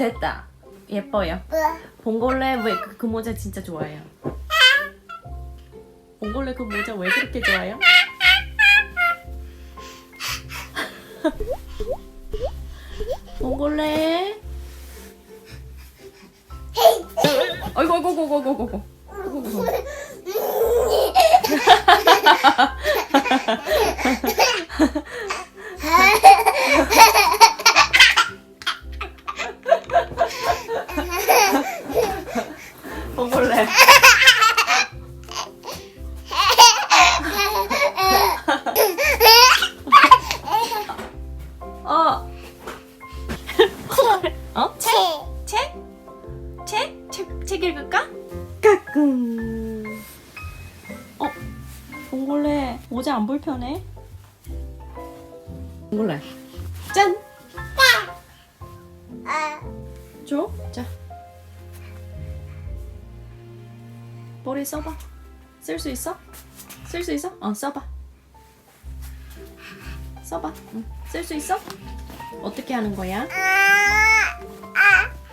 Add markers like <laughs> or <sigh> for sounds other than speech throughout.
됐다. 예뻐요. 봉골레 왜그 모자 진짜 좋아요. 봉골레 그 모자 왜 그렇게 좋아요? 봉골레. 아이고 아이고 아이고 아이고 아이고. 아이고. 봉골레. 어. 어? 책? 책? 책? 책, 책 읽을까? 까꿍. 어? 봉골레 모자 안 불편해? 봉골레. 짠! 줘? 자. 머리 써봐. 쓸 수 있어? 쓸 수 있어? 어, 써봐. 써봐. 응. 쓸 수 있어? 어떻게 하는 거야?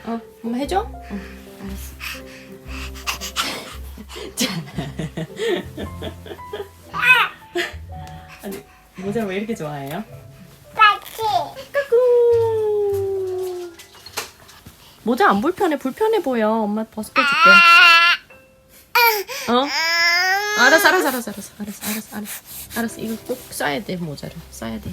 어, 한번 해줘? 어, 알았어. 자. <laughs> 아니, 모자 왜 이렇게 좋아해요? 까꿍. 모자 안 불편해? 불편해 보여. 엄마 벗어줄게. 어? 알았어, 알았어, 알았어, 알았어, 알았어, 알았어, 알았어, 알았어. 이거 꼭 써야 돼 모자를 써야 돼.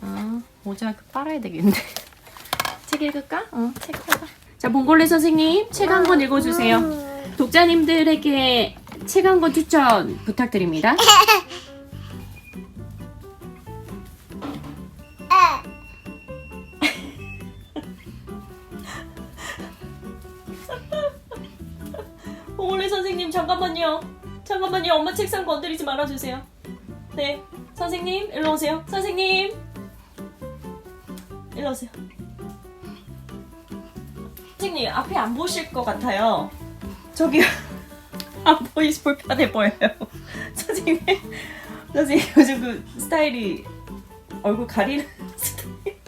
아, 모자 그 빨아야 되겠는데. <laughs> 책 읽을까? 어, 책 펴봐. 자, 봉골레 선생님 책 한 권 읽어주세요. 독자님들에게 책 한 권 추천 부탁드립니다. <laughs> <laughs> 봉골레 선생님 잠깐만요. 잠깐만요. 엄마 책상 건드리지 말아주세요. 네, 선생님 일로 오세요. 선생님 일로 오세요. 선생님 앞에 안 보실 것 같아요. 저기 안 <laughs> 보이시 불편해 보여요. <laughs> 선생님, 선생님 요즘 그 스타일이 얼굴 가리는 <laughs> 스타일.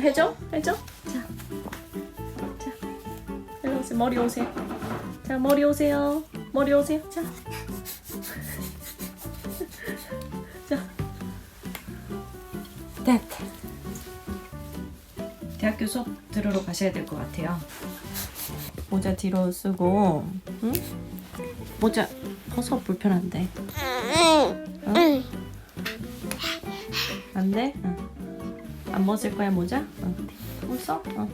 해줘, 해줘. 자, 자, 오세요. 머리 오세요. 자, 머리 오세요. 머리 오세요. 자, <laughs> 자, 됐다. 대학교 수업 들으러 가셔야 될 것 같아요. 모자 뒤로 쓰고, 응? 모자 벗어 불편한데. 응? 안 돼? 응. 안 벗을 거야 모자? 응. 벗어? 응.